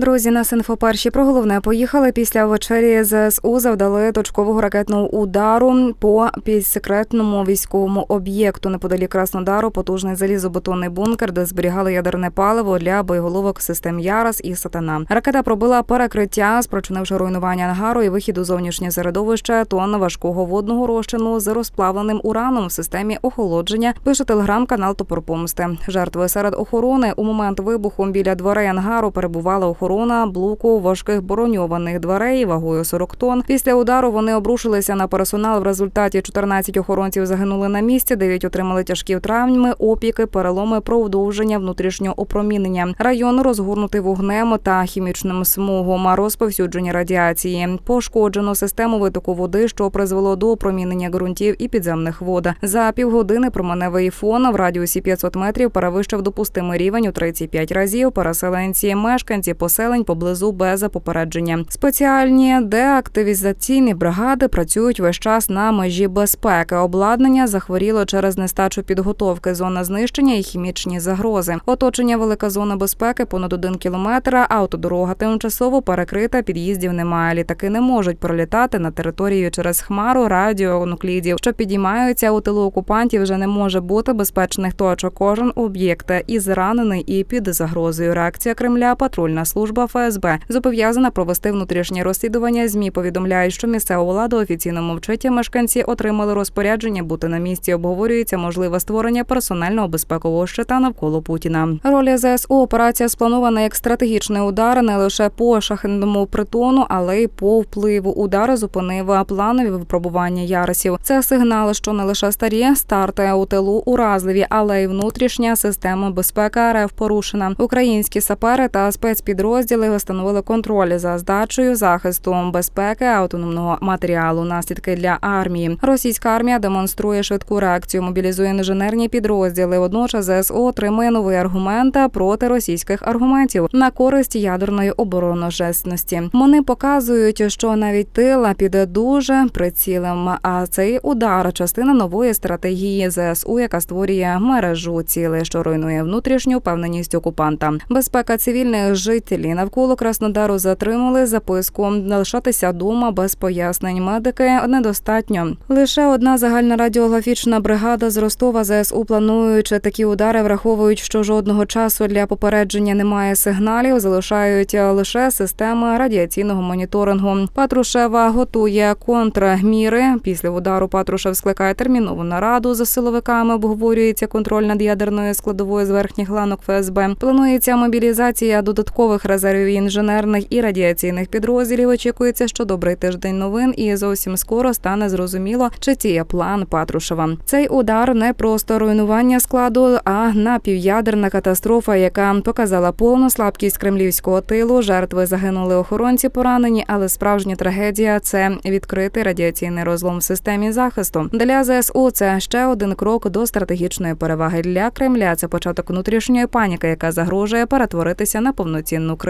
Друзі, на інфоперші про головне поїхали після вечері ЗСУ завдали точкового ракетного удару по підсекретному військовому об'єкту неподалік Краснодару. Потужний залізобетонний бункер, де зберігали ядерне паливо для боєголовок систем Ярас і Сатана. Ракета пробила перекриття, спричинивши руйнування ангару і вихід у зовнішнє середовище тонн важкого водного розчину з розплавленим ураном в системі охолодження. Пише телеграм-канал Топор Помсти. Жертви серед охорони у момент вибуху біля дверей ангару перебувала охорона блоку важких броньованих дверей вагою 40 тонн. Після удару вони обрушилися на персонал. В результаті 14 охоронців загинули на місці, 9 отримали тяжкі травми, опіки, переломи, продовження внутрішнього опромінення. Район розгорнутий вогнем та хімічним смогом, а розповсюдження радіації. Пошкоджено систему витоку води, що призвело до опромінення ґрунтів і підземних вод. За півгодини променевий фон в радіусі 500 метрів перевищив допустимий рівень у 35 разів. Переселенці, мешканці поселень поблизу без попередження. Спеціальні деактивізаційні бригади працюють весь час на межі безпеки. Обладнання захворіло через нестачу підготовки, зона знищення і хімічні загрози. Оточення велика зона безпеки понад один кілометр. Автодорога тимчасово перекрита. Під'їздів немає. Літаки не можуть пролітати на територію через хмару радіонуклідів, що підіймаються у тилу окупантів. Вже не може бути безпечних точок. Кожен об'єкт і зранений, і під загрозою. Реакція Кремля, патрульна служба ФСБ зобов'язана провести внутрішнє розслідування. Змі повідомляють, що місцева влада офіційно мовчить. Мешканці отримали розпорядження бути на місці. Обговорюється можливе створення персонального безпекового щита навколо Путіна. Роль ЗСУ операція спланована як стратегічний удар не лише по шахетному притону, але й по впливу. Удар зупинив планові випробування ярусів. Це сигнал, що не лише старі старти у тилу уразливі, але й внутрішня система безпеки РФ порушена. Українські сапери та спецпідрозділи встановили контроль за здачею захисту безпеки автономного матеріалу. Наслідки для армії. Російська армія демонструє швидку реакцію, мобілізує інженерні підрозділи. Водночас ЗСУ отримує новий аргумент проти російських аргументів на користь ядерної обороножесності. Вони показують, що навіть тила піде дуже прицілем. А цей удар частина нової стратегії ЗСУ, яка створює мережу цілей, що руйнує внутрішню впевненість окупанта. Безпека цивільних жителів навколо Краснодару затримали записку лишатися дома без пояснень. Медики недостатньо. Лише одна загальна радіографічна бригада з Ростова ЗСУ плануючи такі удари, враховують, що жодного часу для попередження немає сигналів. Залишають лише системи радіаційного моніторингу. Патрушева готує контрміри. Після удару Патрушев скликає термінову нараду за силовиками. Обговорюється контроль над ядерною складовою з верхніх ланок ФСБ. Планується мобілізація додаткових резервів інженерних і радіаційних підрозділів. Очікується, що добрий тиждень новин, і зовсім скоро стане зрозуміло, чи ціє план Патрушева. Цей удар не просто руйнування складу, а напів'ядерна катастрофа, яка показала повну слабкість кремлівського тилу. Жертви загинули охоронці, поранені, але справжня трагедія це відкритий радіаційний розлом в системі захисту. Для ЗСУ це ще один крок до стратегічної переваги для Кремля. Це початок внутрішньої паніки, яка загрожує перетворитися на повноцінну кризу.